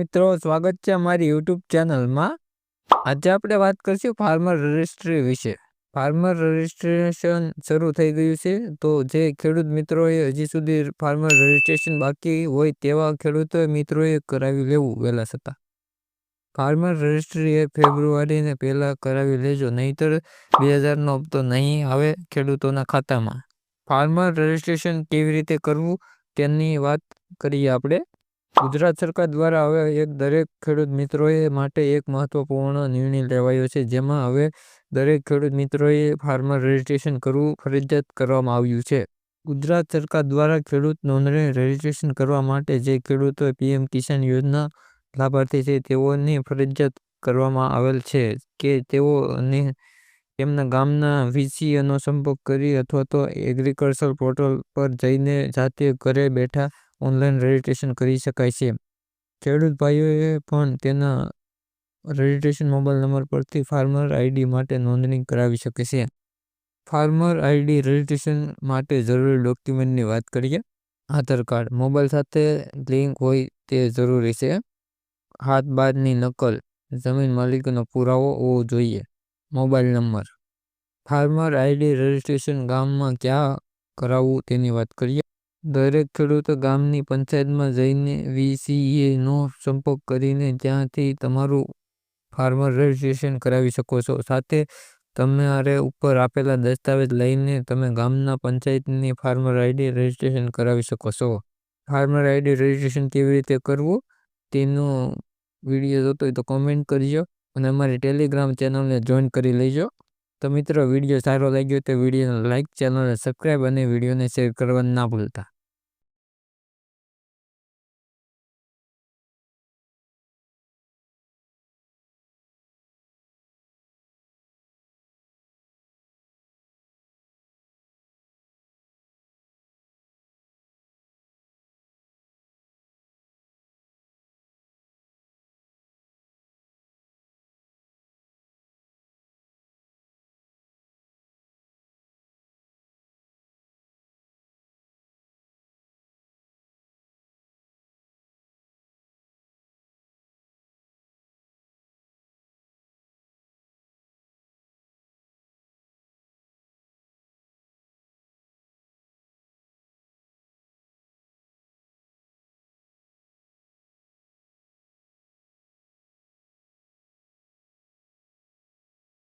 મિત્રો, સ્વાગત છે અમારી યુટ્યુબ ચેનલમાં. આજે આપણે વાત કરીશું ફાર્મર રજિસ્ટ્રી વિશે. ફાર્મર રજિસ્ટ્રેશન શરૂ થઈ ગયું છે, તો જે ખેડૂત મિત્રોએ હજી સુધી ફાર્મર રજિસ્ટ્રેશન બાકી હોય તેવા ખેડૂતો મિત્રોએ કરાવી લેવું વહેલા છતાં. ફાર્મર રજિસ્ટ્રી એ ફેબ્રુઆરીને પહેલાં કરાવી લેજો, નહીંતર બે હજારનો હપ્તો નહીં આવે ખેડૂતોના ખાતામાં. ફાર્મર રજિસ્ટ્રેશન કેવી રીતે કરવું, તેની વાત કરીએ આપણે. ગુજરાત સરકાર દ્વારા હવે એક દરેક ખેડૂત મિત્રોએ માટે એક મહત્વપૂર્ણ નિર્ણય લેવાયો છે. જેમાં હવે દરેક ખેડૂત મિત્રોએ ફાર્મર રજિસ્ટ્રેશન કરવું ફરજિયાત કરવામાં આવ્યું છે. ગુજરાત સરકાર દ્વારા ખેડૂત નોંધણી રજિસ્ટ્રેશન કરવા માટે જે ખેડૂતો પીએમ કિસાન યોજના લાભાર્થી છે, તેઓને ફરજિયાત કરવામાં આવેલ છે કે તેઓને તેમના ગામના વીસીનો સંપર્ક કરી અથવા તો એગ્રીકલ્ચર પોર્ટલ પર જઈને જાતે ઘરે બેઠા ઓનલાઈન રજિસ્ટ્રેશન કરી શકાય છે. ખેડૂત ભાઈઓએ પણ તેના રજિસ્ટ્રેશન મોબાઈલ નંબર પરથી ફાર્મર આઈડી માટે નોંધણી કરાવી શકે છે. ફાર્મર આઈડી રજિસ્ટ્રેશન માટે જરૂરી ડોક્યુમેન્ટની વાત કરીએ, આધાર કાર્ડ, મોબાઈલ સાથે લિંક હોય તે જરૂરી છે. હાથ બારની નકલ, જમીન માલિકનો પુરાવો હોવો જોઈએ. Mobile number. Farmer ID registration ગામમાં ક્યાં કરાવવું તેની વાત કરીએ. દરેક ખેડૂતો ગામની પંચાયતમાં જઈને વીસીએનો સંપર્ક કરીને ત્યાંથી તમારું ફાર્મર રજિસ્ટ્રેશન કરાવી શકો છો. સાથે તમારે ઉપર આપેલા દસ્તાવેજ લઈને તમે ગામના પંચાયતની ફાર્મર આઈડી રજિસ્ટ્રેશન કરાવી શકો છો. ફાર્મર આઈડી રજિસ્ટ્રેશન કેવી રીતે કરવું તેનો વીડિયો જોતો હોય તો કોમેન્ટ કરજો અને અમારી ટેલિગ્રામ ચેનલને જોઈન કરી લેજો. તો મિત્રો વીડિયો સારો લાગ્યો તો વિડીયોને લાઇક ચેનલને સબસ્ક્રાઈબ અને વિડીયોને શેર કરવા ના ભૂલતા.